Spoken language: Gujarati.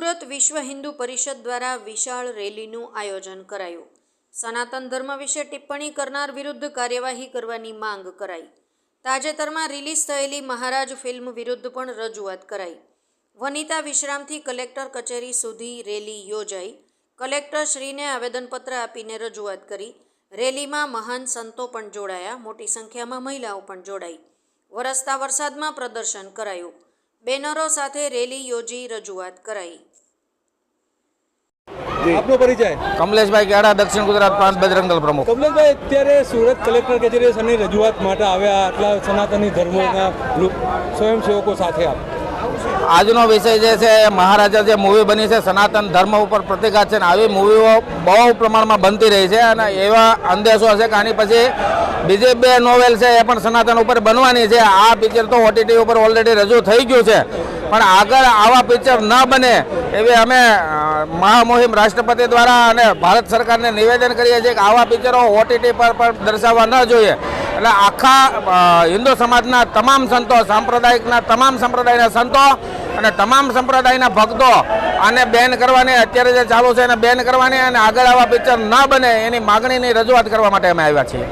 વિશ્વ હિન્દુ પરિષદ દ્વારા વિશાળ રેલીનું આયોજન કરાયું. સનાતન ધર્મ વિશે ટિપ્પણી કરનાર વિરુદ્ધ કાર્યવાહી કરવાની માંગ કરાઈ. તાજેતરમાં રિલીઝ થયેલી મહારાજ ફિલ્મ વિરુદ્ધ પણ રજૂઆત કરાઈ. વનિતા વિશ્રામથી કલેક્ટર કચેરી સુધી રેલી યોજાઈ. કલેક્ટરશ્રીને આવેદનપત્ર આપીને રજૂઆત કરી. રેલીમાં મહાન સંતો પણ જોડાયા, મોટી સંખ્યામાં મહિલાઓ પણ જોડાઈ. વરસતા વરસાદમાં પ્રદર્શન કરાયું. બેનરો સાથે રેલી યોજી રજૂઆત કરાઈ. આપનો પરિચય? કમલેશભાઈ ગેડા દક્ષિણ ગુજરાત પ્રાંત બજરંગદળ પ્રમુખ. કમલેશભાઈ અત્યારે સુરત કલેક્ટર કચેરીએ શની રજૂઆત માટે આવ્યા આટલા સનાતની ધર્મોના સ્વયંસેવકો સાથે આપ. આજનો વિષય જે છે મહારાજા જે મૂવી બની છે, સનાતન ધર્મ ઉપર પ્રતિઘાત છે, ને આવી મૂવીઓ બહુ પ્રમાણમાં બનતી રહી છે, અને એવા અંદેશો હશે કે આની પછી બીજી બે નોવેલ છે, એ પણ સનાતન ઉપર બનવાની છે. આ પિક્ચર તો ઓટીટી ઉપર ઓલરેડી રજૂ થઈ ગયું છે. પણ આગળ આવા પિક્ચર ન બને એવી અમે મહામુહિમ રાષ્ટ્રપતિ દ્વારા અને ભારત સરકારને નિવેદન કરીએ છીએ કે આવા પિક્ચરો ઓટીટી પર પણ દર્શાવવા ન જોઈએ. એટલે આખા હિન્દુ સમાજના તમામ સંતો, સાંપ્રદાયિકના તમામ સંપ્રદાયના સંતો અને તમામ સંપ્રદાયના ભક્તો આને બેન કરવાની અત્યારે જે ચાલુ છે એને બેન કરવાની અને આગળ આવા પિક્ચર ન બને એની માગણીની રજૂઆત કરવા માટે અમે આવ્યા છીએ.